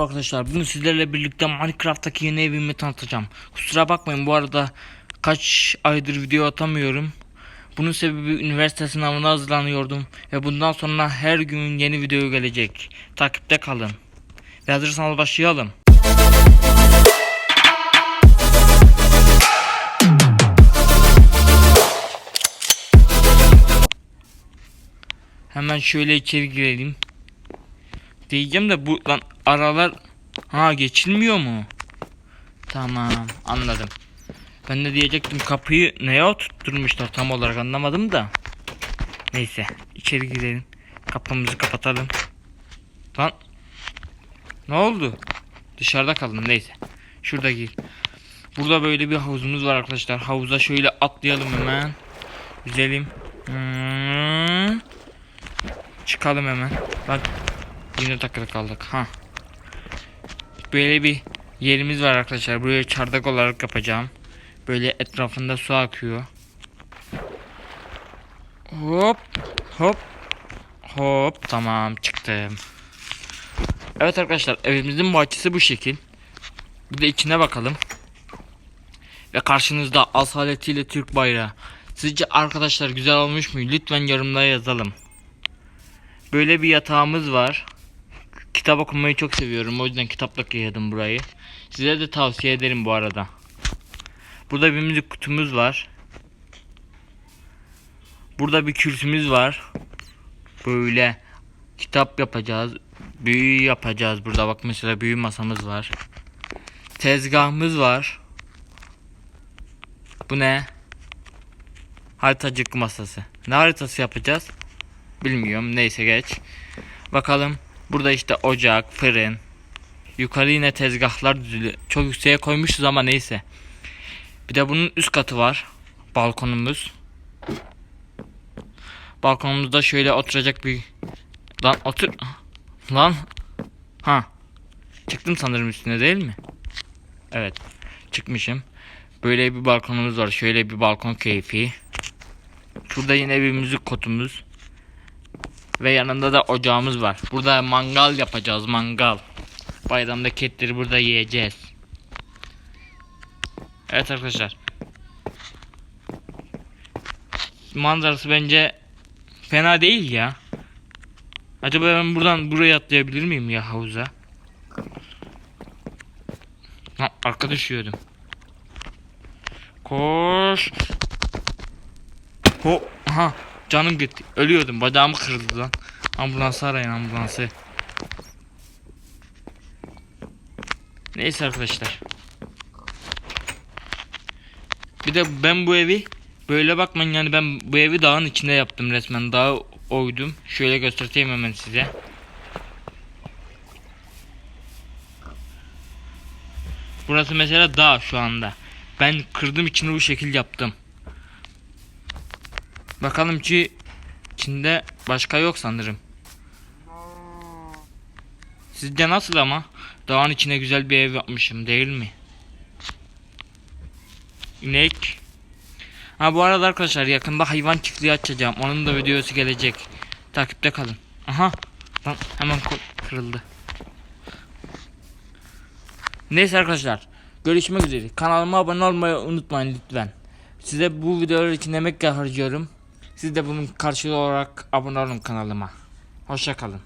Arkadaşlar bugün sizlerle birlikte Minecraft'taki yeni evimi tanıtacağım. Kusura bakmayın bu arada kaç aydır video atamıyorum. Bunun sebebi üniversite sınavına hazırlanıyordum ve bundan sonra her gün yeni video gelecek. Takipte kalın. Ve hazırsanız başlayalım. Hemen şöyle içeri girelim. Diyeceğim de bu lan aralar ha geçilmiyor mu? Tamam anladım. Ben de diyecektim kapıyı neye oturtmuşlar tam olarak anlamadım da. Neyse içeri girelim. Kapımızı kapatalım. Lan ne oldu? Dışarıda kalın neyse. Şurada gir. Burada böyle bir havuzumuz var arkadaşlar. Havuza şöyle atlayalım hemen. Güzelim. Hmm. Çıkalım hemen. Bak Yine takılı kaldık. Ha. Böyle bir yerimiz var arkadaşlar. Buraya çardak olarak yapacağım. Böyle etrafında su akıyor. Hop. Hop. Hop. Tamam çıktım. Evet arkadaşlar evimizin bahçesi bu şekil. Bir de içine bakalım. Ve karşınızda asaletiyle Türk bayrağı. Sizce arkadaşlar güzel olmuş mu? Lütfen yorumlara yazalım. Böyle bir yatağımız var. Kitap okumayı çok seviyorum. O yüzden kitapla kıydım burayı. Size de tavsiye ederim bu arada. Burada bir müzik kutumuz var. Burada bir kürsümüz var. Böyle kitap yapacağız. Büyü yapacağız burada. Bak mesela büyü masamız var. Tezgahımız var. Bu ne? Haritacık masası. Ne haritası yapacağız? Bilmiyorum. Neyse geç. Bakalım. Burada işte ocak, fırın. Yukarı yine tezgahlar düzülü. Çok yükseğe koymuşuz ama neyse. Bir de bunun üst katı var. Balkonumuz. Balkonumuzda şöyle oturacak bir... Lan otur... Lan... Ha. Çıktım sanırım üstüne değil mi? Evet. Çıkmışım. Böyle bir balkonumuz var. Şöyle bir balkon keyfi. Şurada yine bir müzik kotumuz. Ve yanında da ocağımız var. Burada mangal yapacağız mangal. Bayramdaki etleri burada yiyeceğiz. Evet arkadaşlar. Manzarası bence fena değil ya. Acaba ben buradan buraya atlayabilir miyim ya havuza? Ha, arka düşüyordum. Koş. Ho, aha. Canım gitti. Ölüyordum. Bacağımı kırıldı lan. Ambulansı arayın ambulansı. Neyse arkadaşlar. Bir de ben bu evi böyle bakmayın yani ben bu evi dağın içinde yaptım resmen. Dağı oydum. Şöyle göstereyim hemen size. Burası mesela dağ şu anda. Ben kırdım içini bu şekil yaptım. Bakalım ki içinde başka yok sanırım. Sizce nasıl ama? Dağın içine güzel bir ev yapmışım değil mi? İnek. Ha bu arada arkadaşlar yakında hayvan çiftliği açacağım. Onun da videosu gelecek. Takipte kalın. Aha. Lan hemen kırıldı. Neyse arkadaşlar. Görüşmek üzere. Kanalıma abone olmayı unutmayın lütfen. Size bu videolar için emek harcıyorum. Siz de bunun karşılığı olarak abone olun kanalıma. Hoşça kalın.